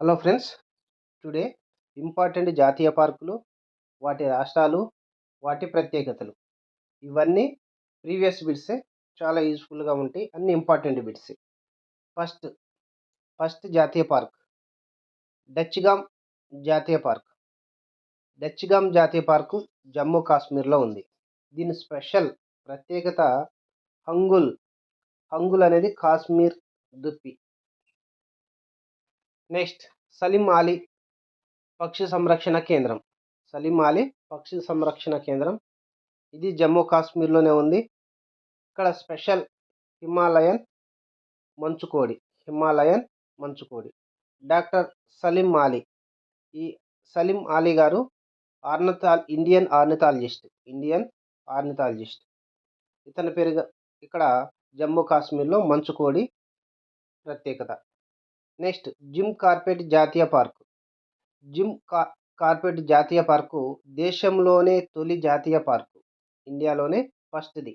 Hello friends today important జాతీయ పార్కులు వాటి రాష్ట్రాలు వాటి ప్రత్యేకతలు. ఇవన్నీ ప్రీవియస్ బిట్సే చాలా యూస్ఫుల్గా ఉంటాయి అన్ని ఇంపార్టెంట్ బిట్స్. ఫస్ట్ ఫస్ట్ జాతీయ పార్క్. డచ్గామ్ జాతీయ పార్క్. డచ్గామ్ జాతీయ పార్కు జమ్మూ కాశ్మీర్లో ఉంది. దీని స్పెషల్ ప్రత్యేకత హంగుల్. హంగుల్ అనేది కాశ్మీర్ దుప్పి. నెక్స్ట్ సలీం అలీ పక్షి సంరక్షణ కేంద్రం. సలీం అలీ పక్షి సంరక్షణ కేంద్రం. ఇది జమ్మూ కాశ్మీర్లోనే ఉంది. ఇక్కడ స్పెషల్ హిమాలయన్ మంచుకోడి హిమాలయన్ మంచుకోడి. డాక్టర్ సలీం అలీ. ఈ సలీం అలీ గారు ఆర్నథాల్ ఇండియన్ ఆర్నిథాలజిస్ట్ ఇండియన్ ఆర్నిథాలజిస్ట్ ఇతని పేరుగా ఇక్కడ జమ్మూ కాశ్మీర్లో మంచుకోడి ప్రత్యేకత. నెక్స్ట్ జిమ్ కార్పెట్ జాతీయ పార్కు. జిమ్ కా కార్పెట్ జాతీయ పార్కు దేశంలోనే తొలి జాతీయ పార్కు. ఇండియాలోనే ఫస్ట్ది.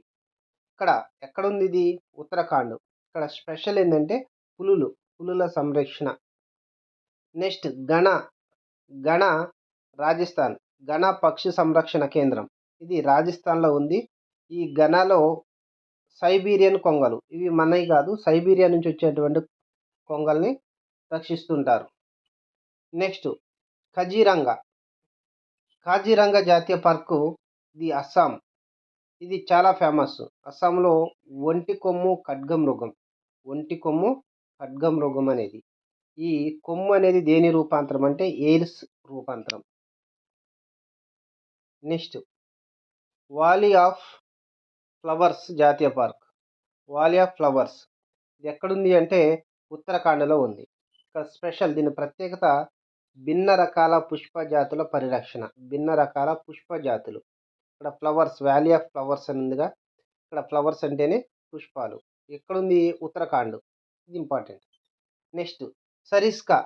ఇక్కడ ఎక్కడుంది ఇది ఉత్తరాఖండ్. ఇక్కడ స్పెషల్ ఏంటంటే పులులు పులుల సంరక్షణ. నెక్స్ట్ గణ గణ రాజస్థాన్. గణ పక్షి సంరక్షణ కేంద్రం. ఇది రాజస్థాన్లో ఉంది. ఈ గణలో సైబీరియన్ కొంగలు. ఇవి మనవి కాదు సైబీరియా నుంచి వచ్చేటువంటి కొంగల్ని రక్షిస్తుంటారు. నెక్స్ట్ ఖజీరంగా. కాజీరంగా జాతీయ పార్కు ఇది అస్సాం. ఇది చాలా ఫేమస్. అస్సాంలో ఒంటి కొమ్ము ఖడ్గమృగం ఒంటి కొమ్ము ఖడ్గమృగం అనేది. ఈ కొమ్ము అనేది దేని రూపాంతరం అంటే ఎయిర్స్ రూపాంతరం. నెక్స్ట్ వాలీ ఆఫ్ ఫ్లవర్స్ జాతీయ పార్క్. Valley of flowers. ఇది ఎక్కడుంది అంటే ఉత్తరాఖండ్లో ఉంది. ఇక్కడ స్పెషల్ దీని ప్రత్యేకత భిన్న రకాల పుష్ప జాతుల పరిరక్షణ. భిన్న రకాల పుష్ప జాతులు ఇక్కడ ఫ్లవర్స్ వ్యాలీ ఆఫ్ ఫ్లవర్స్ అని ఉందిగా. ఇక్కడ ఫ్లవర్స్ అంటేనే పుష్పాలు. ఎక్కడుంది? ఉత్తరాఖండ్. ఇది ఇంపార్టెంట్. నెక్స్ట్ సరిస్కా.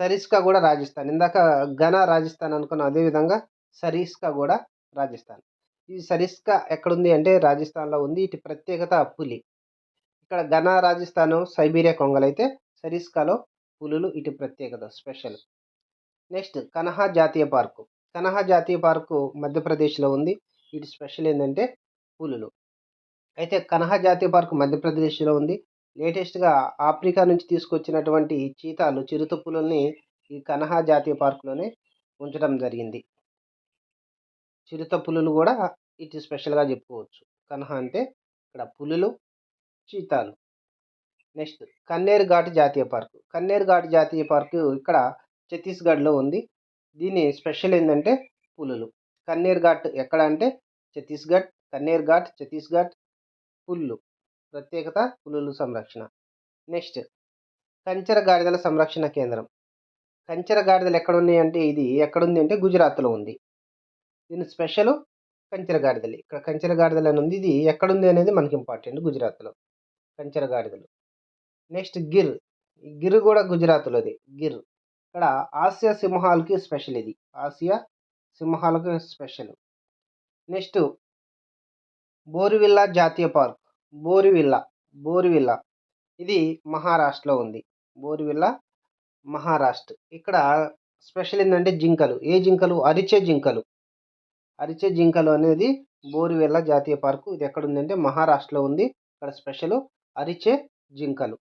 సరిస్కా కూడా రాజస్థాన్. ఇందాక ఘన రాజస్థాన్ అనుకున్న. అదేవిధంగా సరిస్కా కూడా రాజస్థాన్. ఇది సరిస్కా ఎక్కడుంది అంటే రాజస్థాన్లో ఉంది. ఇటు ప్రత్యేకత పులి. ఇక్కడ ఘన రాజస్థాను సైబీరియా కొంగలైతే సరిస్కాలో పులులు ఇటు ప్రత్యేకత స్పెషల్. నెక్స్ట్ కనహా జాతీయ పార్కు. కనహా జాతీయ పార్కు మధ్యప్రదేశ్లో ఉంది. ఇటు స్పెషల్ ఏంటంటే పులులు. అయితే కనహా జాతీయ పార్కు మధ్యప్రదేశ్లో ఉంది. లేటెస్ట్గా ఆఫ్రికా నుంచి తీసుకొచ్చినటువంటి చీతాలు చిరుత పులుల్ని ఈ కనహా జాతీయ పార్కులోనే ఉంచడం జరిగింది. చిరుత పులులు కూడా ఇటు స్పెషల్గా చెప్పుకోవచ్చు. కనహా అంటే ఇక్కడ పులులు చీతాలు. నెక్స్ట్ కన్నేరు ఘాట్ జాతీయ పార్కు. కన్నేరు ఘాట్ జాతీయ పార్కు ఇక్కడ ఛత్తీస్గఢ్లో ఉంది. దీని స్పెషల్ ఏంటంటే పులులు. కన్నేరు ఘాట్ ఎక్కడ అంటే ఛత్తీస్గఢ్ కన్నేరు ఘాట్ ఛత్తీస్గఢ్ పుల్లు. ప్రత్యేకత పులులు సంరక్షణ. నెక్స్ట్ కంచెర గాడిదల సంరక్షణ కేంద్రం. కంచెర గాడిదలు ఎక్కడ ఉన్నాయంటే ఇది ఇది ఎక్కడుంది అంటే గుజరాత్లో ఉంది. దీని స్పెషల్ కంచెర గాడిదలు. ఇక్కడ కంచెర గాడిదలు అని ఉంది. ఇది ఎక్కడుంది అనేది మనకి ఇంపార్టెంట్ గుజరాత్లో. కంచెర గాడిదలు. నెక్స్ట్ గిర్. గిర్ కూడా గుజరాత్లోది. గిర్. ఇక్కడ ఆసియా సింహాలకి స్పెషల్ ఇది. ఆసియా సింహాలకు స్పెషల్. నెక్స్ట్ బోరివిల్లా జాతీయ పార్క్. బోరివిల్లా బోరివిల్లా. ఇది మహారాష్ట్రలో ఉంది. బోరివిల్లా మహారాష్ట్ర. ఇక్కడ స్పెషల్ ఏంటంటే జింకలు. ఏ జింకలు? అరిచే జింకలు. అరిచే జింకలు అనేది బోరివిల్లా జాతీయ పార్కు. ఇది ఎక్కడ ఉందంటే మహారాష్ట్రలో ఉంది. ఇక్కడ స్పెషల్ అరిచే జింకలు.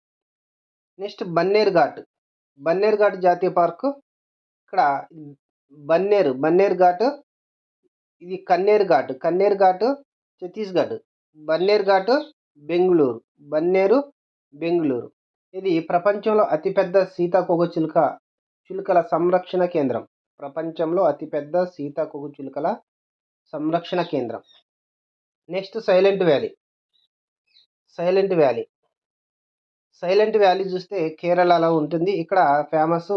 Next Bannerghatta Bannerghatta జాతీయ పార్కు. ఇక్కడ బన్నేరు బన్నేరు ఘాట్ ఇది కన్నేరు ఘాట్ కన్నేరు ఘాట్ ఛత్తీస్గఢ్ బన్నేరు ఘాట్ బెంగళూరు బన్నేరు బెంగళూరు. ఇది ప్రపంచంలో అతిపెద్ద సీతాకోక చిలుక చిలుకల సంరక్షణ కేంద్రం. ప్రపంచంలో అతిపెద్ద సీతాకోక చిలుకల సంరక్షణ కేంద్రం. Next silent valley. Silent valley. Silent valley చూస్తే కేరళలో ఉంటుంది. ఇక్కడ ఫేమస్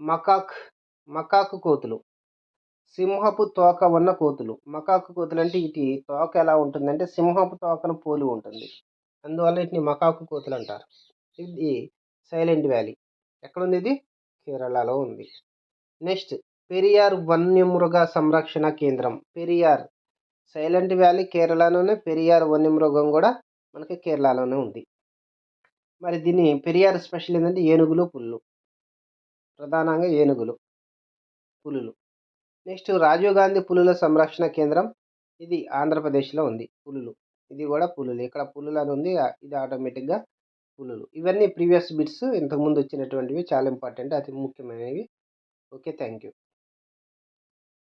మకాక్ మకాకు కోతులు. సింహపు తోక ఉన్న కోతులు. మకాకు కోతులు అంటే ఇటు తోక ఎలా ఉంటుందంటే సింహపు తోకను పోలి ఉంటుంది. అందువల్ల వీటిని మకాకు కోతులు అంటారు. ఇది సైలెంట్ వ్యాలీ. ఎక్కడుంది ఇది? కేరళలో ఉంది. నెక్స్ట్ పెరియార్ వన్యమృగ సంరక్షణ కేంద్రం. పెరియార్ సైలెంట్ వ్యాలీ కేరళలోనే పెరియార్ వన్యమృగం కూడా మనకి కేరళలోనే ఉంది. మరి దీన్ని పెరియార్ స్పెషల్ ఏంటంటే ఏనుగులు పుల్లు. ప్రధానంగా ఏనుగులు పులులు. నెక్స్ట్ రాజీవ్ గాంధీ పులుల సంరక్షణ కేంద్రం ఇది ఆంధ్రప్రదేశ్లో ఉంది. పులులు. ఇది కూడా పులులు. ఇక్కడ పులులు అని ఉంది. ఇది ఆటోమేటిక్గా పులులు. ఇవన్నీ ప్రీవియస్ బిట్స్ ఇంతకుముందు వచ్చినటువంటివి చాలా ఇంపార్టెంట్ అతి ముఖ్యమైనవి. Okay thank you.